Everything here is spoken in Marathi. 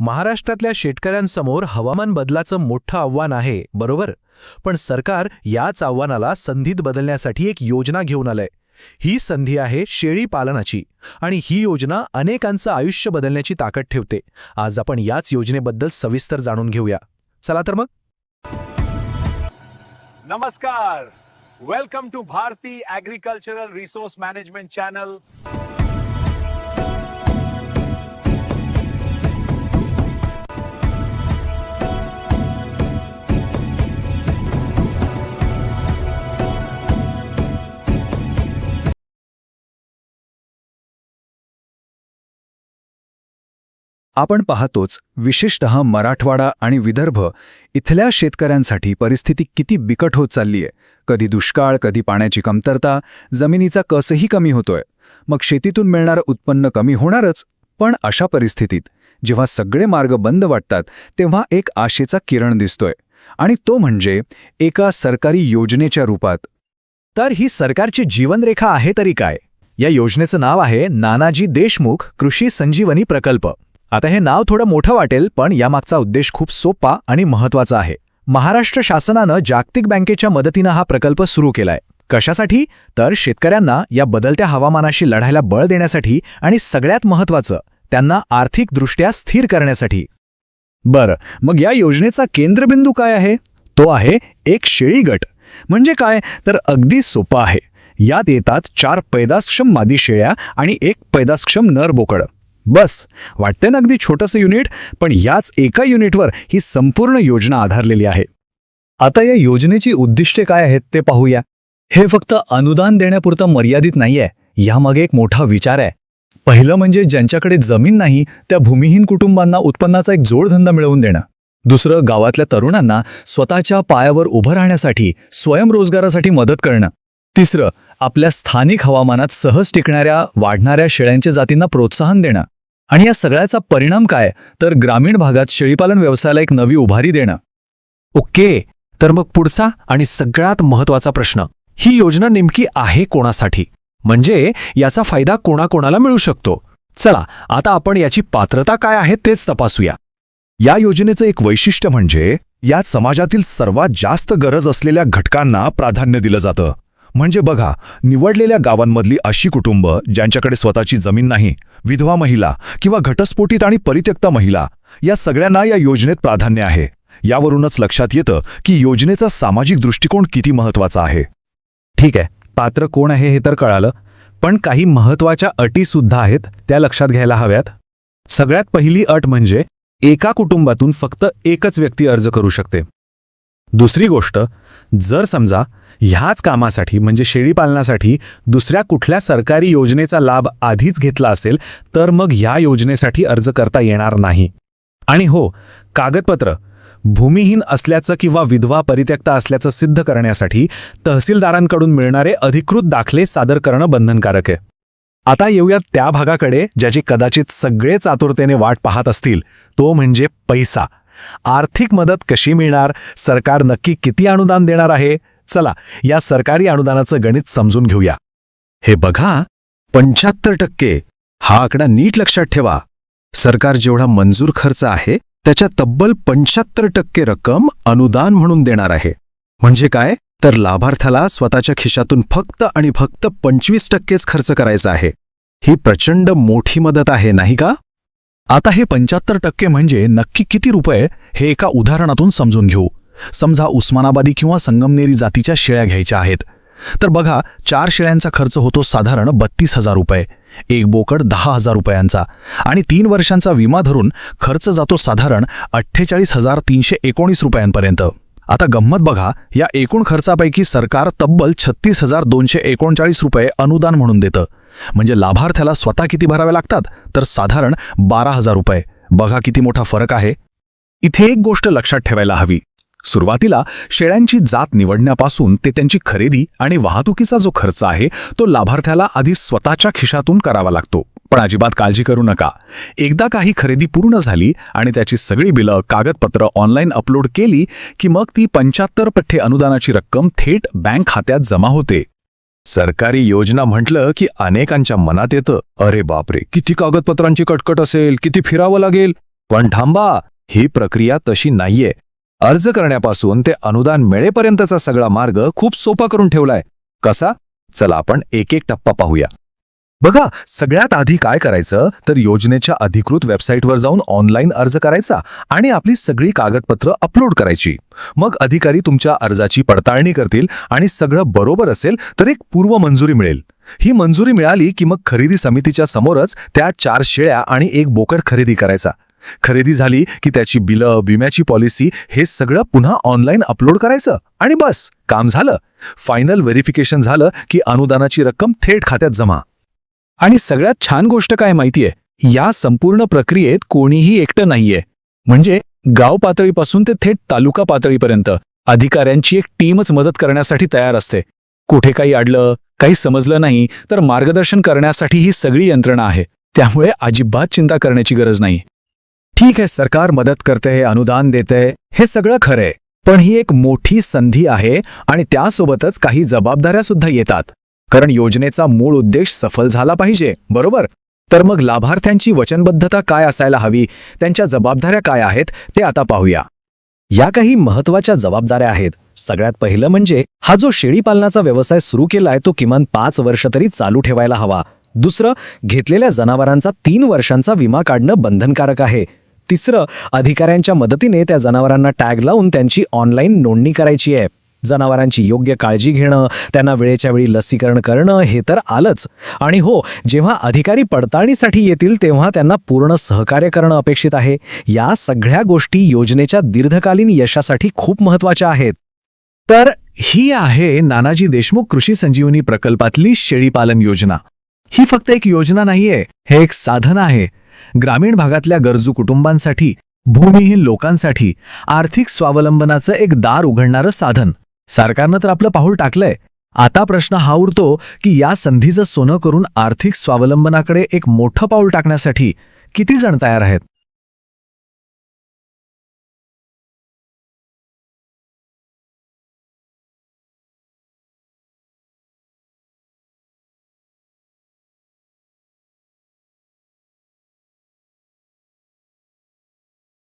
महाराष्ट्रातल्या शेतकऱ्यांसमोर हवामान बदलाचं मोठं आव्हान आहे बरोबर? पण सरकार याच आव्हानाला संधीत बदलण्यासाठी एक योजना घेऊन आलंय. ही संधी आहे शेळी पालनाची आणि ही योजना अनेकांचं आयुष्य बदलण्याची ताकद ठेवते. आज आपण याच योजनेबद्दल सविस्तर जाणून घेऊया. चला तर मग. नमस्कार. Welcome to Bharati agricultural resource management channel आपण पाहतोच विशेषतः मराठवाडा आणि विदर्भ इथल्या शेतकऱ्यांसाठी परिस्थिती किती बिकट होत चाललीय. कधी दुष्काळ कधी पाण्याची कमतरता जमिनीचा कसही कमी होतोय. मग शेतीतून मिळणारं उत्पन्न कमी होणारच पण अशा परिस्थितीत जेव्हा सगळे मार्ग बंद वाटतात तेव्हा एक आशेचा किरण दिसतोय. आणि तो म्हणजे एका सरकारी योजनेच्या रूपात. तर ही सरकारची जीवनरेखा आहे तरी काय? या योजनेचं नाव आहे नानाजी देशमुख कृषी संजीवनी प्रकल्प. आता हे नाव थोडं मोठं वाटेल पण यामागचा उद्देश खूप सोपा आणि महत्त्वाचा आहे. महाराष्ट्र शासनानं जागतिक बँकेच्या मदतीनं हा प्रकल्प सुरू केलाय. कशासाठी? तर शेतकऱ्यांना या बदलत्या हवामानाशी लढायला बळ देण्यासाठी आणि सगळ्यात महत्वाचं त्यांना आर्थिकदृष्ट्या स्थिर करण्यासाठी. बरं मग या योजनेचा केंद्रबिंदू काय आहे? तो आहे एक शेळी गट. म्हणजे काय? तर अगदी सोपं आहे. यात येतात चार पैदासक्षम मादी शेळ्या आणि एक पैदासक्षम नर बोकड. बस. वाटते ना अगदी छोटंसं युनिट पण याच एका युनिटवर ही संपूर्ण योजना आधारलेली आहे. आता या योजनेची उद्दिष्टे काय आहेत ते पाहूया. हे फक्त अनुदान देण्यापुरतं मर्यादित नाहीये यामागे एक मोठा विचार आहे. पहिलं म्हणजे ज्यांच्याकडे जमीन नाही त्या भूमिहीन कुटुंबांना उत्पन्नाचा एक जोडधंदा मिळवून देणं. दुसरं गावातल्या तरुणांना स्वतःच्या पायावर उभं राहण्यासाठी स्वयंरोजगारासाठी मदत करणं. तिसरं आपल्या स्थानिक हवामानात सहज टिकणाऱ्या वाढणाऱ्या शेळ्यांच्या जातींना प्रोत्साहन देणं. आणि या सगळ्याचा परिणाम काय? तर ग्रामीण भागात शेळीपालन व्यवसायाला एक नवी उभारी देणं. ओके तर मग पुढचा आणि सगळ्यात महत्त्वाचा प्रश्न ही योजना नेमकी आहे कोणासाठी? म्हणजे याचा फायदा कोणाकोणाला मिळू शकतो? चला आता आपण याची पात्रता काय आहे तेच तपासूया. या योजनेचं एक वैशिष्ट्य म्हणजे यात समाजातील सर्वात जास्त गरज असलेल्या घटकांना प्राधान्य दिलं जातं. म्हणजे बघा निवडलेल्या गावांमधली अशी कुटुंब ज्यांच्याकडे स्वतःची जमीन नाही विधवा महिला किंवा घटस्फोटीत आणि परित्यक्ता महिला या सगळ्यांना या योजनेत प्राधान्य आहे. यावरूनच लक्षात येतं की योजनेचा सामाजिक दृष्टिकोन किती महत्त्वाचा आहे. ठीक आहे पात्र कोण आहे हे तर कळालं पण काही महत्त्वाच्या अटी सुद्धा आहेत त्या लक्षात घ्यायला हव्यात. सगळ्यात पहिली अट म्हणजे एका कुटुंबातून फक्त एकच व्यक्ती अर्ज करू शकते. दुसरी गोष्ट जर समजा ह्याच कामासाठी म्हणजे शेळीपालनासाठी दुसऱ्या कुठल्या सरकारी योजनेचा लाभ आधीच घेतला असेल तर मग ह्या योजनेसाठी अर्ज करता येणार नाही. आणि हो कागदपत्र भूमिहीन असल्याचं किंवा विधवा परित्यक्ता असल्याचं सिद्ध करण्यासाठी तहसीलदारांकडून मिळणारे अधिकृत दाखले सादर करणं बंधनकारक आहे. आता येऊया त्या भागाकडे ज्याची कदाचित सगळेच आतुरतेने वाट पाहत असतील तो म्हणजे पैसा. आर्थिक मदत कशी मिळणार? सरकार नक्की किती अनुदान देणार आहे? चला या सरकारी अनुदानाचं गणित समजून घेऊया. हे बघा पंच्याहत्तर टक्के. हा आकडा नीट लक्षात ठेवा. सरकार जेवढा मंजूर खर्च आहे त्याच्या तब्बल पंच्याहत्तर टक्के रक्कम अनुदान म्हणून देणार आहे. म्हणजे काय? तर लाभार्थ्याला स्वतःच्या खिशातून फक्त आणि फक्त पंचवीस टक्केच खर्च करायचा आहे. ही प्रचंड मोठी मदत आहे नाही का? आता हे पंच्याहत्तर टक्के म्हणजे नक्की किती रुपये हे एका उदाहरणातून समजून घेऊ. समजा उस्मानाबादी किंवा संगमनेरी जातीच्या शेळ्या घ्यायच्या आहेत. तर बघा चार शेळ्यांचा खर्च होतो साधारण बत्तीस हजार रुपये. एक बोकड दहा हजार रुपयांचा. आणि तीन वर्षांचा विमा धरून खर्च जातो साधारण अठ्ठेचाळीस हजार तीनशे एकोणीस रुपयांपर्यंत. आता गंमत बघा या एकूण खर्चापैकी सरकार तब्बल छत्तीस हजार दोनशे एकोणचाळीस रुपये अनुदान म्हणून देतं. म्हणजे लाभार्थ्याला स्वतः किती भरावे लागतात? तर साधारण बारा हजार रुपये. बघा किती मोठा फरक आहे. इथे एक गोष्ट लक्षात ठेवायला हवी. सुरुवातीला शेळ्यांची जात निवडण्यापासून ते त्यांची खरेदी आणि वाहतुकीचा जो खर्च आहे तो लाभार्थ्याला आधी स्वतःच्या खिशातून करावा लागतो. पण अजिबात काळजी करू नका. एकदा काही खरेदी पूर्ण झाली आणि त्याची सगळी बिलं कागदपत्र ऑनलाईन अपलोड केली की मग ती पंच्याहत्तर पठ्ठे अनुदानाची रक्कम थेट बँक खात्यात जमा होते. सरकारी योजना म्हटलं की अनेकांच्या मनात येतं अरे बापरे किती कागदपत्रांची कटकट असेल किती फिरावं लागेल. पण थांबा ही प्रक्रिया तशी नाहीये. अर्ज करण्यापासून ते अनुदान मिळेपर्यंतचा सगळा मार्ग खूप सोपा करून ठेवलाय. कसा? चला आपण एक एक टप्पा पाहूया. बघा सगळ्यात आधी काय करायचं? तर योजनेच्या अधिकृत वेबसाईटवर जाऊन ऑनलाईन अर्ज करायचा आणि आपली सगळी कागदपत्र अपलोड करायची. मग अधिकारी तुमच्या अर्जाची पडताळणी करतील आणि सगळं बरोबर असेल तर एक पूर्व मंजुरी मिळेल. ही मंजुरी मिळाली की मग खरेदी समितीच्या समोरच त्या चार शेळ्या आणि एक बोकड खरेदी करायचा. खरेदी झाली की त्याची बिलं विम्याची पॉलिसी हे सगळं पुन्हा ऑनलाईन अपलोड करायचं आणि बस काम झालं. फायनल व्हेरिफिकेशन झालं की अनुदानाची रक्कम थेट खात्यात जमा. आणि सगळ्यात छान गोष्ट काय माहितीये या संपूर्ण प्रक्रियेत कोणीही एकटं नाहीये. म्हणजे गाव पातळीपासून ते थेट तालुका पातळीपर्यंत अधिकाऱ्यांची एक टीमच मदत करण्यासाठी तयार असते. कुठे काही अडलं काही समजलं नाही तर मार्गदर्शन करण्यासाठी ही सगळी यंत्रणा आहे. त्यामुळे अजिबात चिंता करण्याची गरज नाही. ठीक आहे सरकार मदत करते अनुदान देते हे सगळं खरंय. पण ही एक मोठी संधी आहे आणि त्यासोबतच काही जबाबदाऱ्या सुद्धा येतात. कारण योजनेचा मूळ उद्देश सफल झाला पाहिजे बरोबर? तर मग लाभार्थ्यांची वचनबद्धता काय असायला हवी? त्यांच्या जबाबदाऱ्या काय आहेत ते आता पाहूया. या काही महत्त्वाच्या जबाबदाऱ्या आहेत. सगळ्यात पहिलं म्हणजे हा जो शेळीपालनाचा व्यवसाय सुरू केलाय तो किमान पाच वर्ष तरी चालू ठेवायला हवा. दुसरं घेतलेल्या जनावरांचा तीन वर्षांचा विमा काढणं बंधनकारक आहे. तिसरं अधिकाऱ्यांच्या मदतीने त्या जनावरांना टॅग लावून त्यांची ऑनलाईन नोंदणी करायची आहे. जनावरांची योग्य काळजी घेणं त्यांना वेळेच्या वेळी लसीकरण करणं हे तर आलंच. आणि हो जेव्हा अधिकारी पडताळणीसाठी येतील तेव्हा त्यांना पूर्ण सहकार्य करणं अपेक्षित आहे. या सगळ्या गोष्टी योजनेच्या दीर्घकालीन यशासाठी खूप महत्त्वाच्या आहेत. तर ही आहे नानाजी देशमुख कृषी संजीवनी प्रकल्पातली शेळीपालन योजना. ही फक्त एक योजना नाहीये हे एक साधन आहे. ग्रामीण भागातल्या गरजू कुटुंबांसाठी भूमिहीन लोकांसाठी आर्थिक स्वावलंबनाचं एक दार उघडणारं साधन. सरकारनं तर आपलं पाऊल टाकलंय. आता प्रश्न हा उरतो की या संधीचं सोनं करून आर्थिक स्वावलंबनाकडे एक मोठं पाऊल टाकण्यासाठी किती जण तयार आहेत?